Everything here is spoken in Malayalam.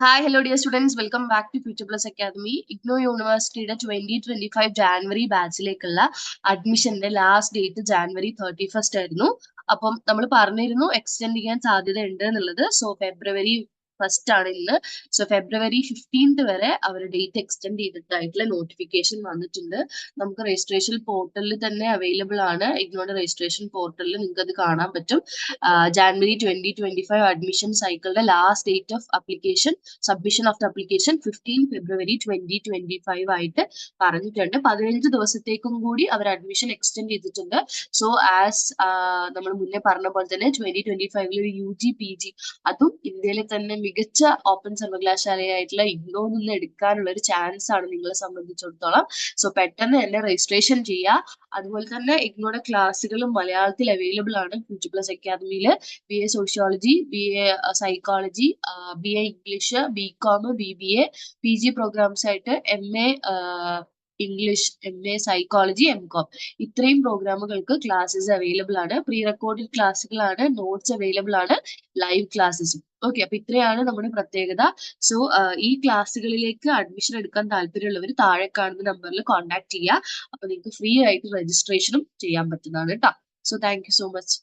Hi hello dear students welcome back to Future Plus Academy IGNOU യൂണിവേഴ്സിറ്റിയുടെ ട്വന്റി ട്വന്റി ഫൈവ് ജാനുവരി ബാച്ചിലേക്കുള്ള അഡ്മിഷന്റെ last date January thirty first ആയിരുന്നു. അപ്പം നമ്മൾ പറഞ്ഞിരുന്നു എക്സ്റ്റെൻഡ് ചെയ്യാൻ സാധ്യത ഉണ്ട് എന്നുള്ളത്. സോ ഫെബ്രുവരി ഫസ്റ്റ് ആണ് ഇന്ന്. സോ ഫെബ്രുവരി ഫിഫ്റ്റീൻത് വരെ അവർ ഡേറ്റ് എക്സ്റ്റെൻഡ് ചെയ്തിട്ടായിട്ടുള്ള നോട്ടിഫിക്കേഷൻ വന്നിട്ടുണ്ട്. നമുക്ക് രജിസ്ട്രേഷൻ പോർട്ടലിൽ തന്നെ അവൈലബിൾ ആണ്. ഇഗ്നോയുടെ രജിസ്ട്രേഷൻ പോർട്ടലിൽ നിങ്ങൾക്ക് അത് കാണാൻ പറ്റും. January twenty twenty five admission സൈക്കിളിന്റെ last date of application submission of the application fifteen February twenty twenty five ആയിട്ട് പറഞ്ഞിട്ടുണ്ട്. പതിനഞ്ച് ദിവസത്തേക്കും കൂടി അവർ അഡ്മിഷൻ എക്സ്റ്റെൻഡ് ചെയ്തിട്ടുണ്ട്. സോ ആസ് നമ്മൾ മുന്നേ പറഞ്ഞ പോലെ തന്നെ ട്വന്റി ട്വന്റി ഫൈവിൽ യു ജി പി ജി അതും ഇന്ത്യയിലെ തന്നെ മികച്ച ഓപ്പൺ സർവകലാശാലയായിട്ടുള്ള ഇഗ്നോയിൽ നിന്ന് എടുക്കാനുള്ള ഒരു ചാൻസ് ആണ് നിങ്ങളെ സംബന്ധിച്ചിടത്തോളം. സോ പെട്ടെന്ന് തന്നെ രജിസ്ട്രേഷൻ ചെയ്യുക. അതുപോലെ തന്നെ ഇഗ്നോയുടെ ക്ലാസ്സുകളും മലയാളത്തിൽ അവൈലബിൾ ആണ്. ഫ്യൂച്ചർ പ്ലസ് അക്കാദമിയിൽ B A sociology B A psychology B A English B com B B A P G programs ആയിട്ട് M A English M A psychology M com ഇത്രയും പ്രോഗ്രാമുകൾക്ക് ക്ലാസ്സസ് അവൈലബിൾ ആണ്. പ്രീ റെക്കോർഡഡ് ക്ലാസ്സുകളാണ് നോട്ട്സ് അവൈലബിൾ ആണ് ലൈവ് ക്ലാസ്സസും ഓക്കെ അപ്പൊ ഇത്രയാണ് നമ്മുടെ പ്രത്യേകത. സോ ഈ ക്ലാസ്സുകളിലേക്ക് അഡ്മിഷൻ എടുക്കാൻ താല്പര്യമുള്ളവർ താഴെ കാണുന്ന നമ്പറിൽ കോൺടാക്ട് ചെയ്യുക. അപ്പൊ നിങ്ങൾക്ക് ഫ്രീ ആയിട്ട് രജിസ്ട്രേഷനും ചെയ്യാൻ പറ്റുന്നതാണ് കേട്ടോ so thank you so much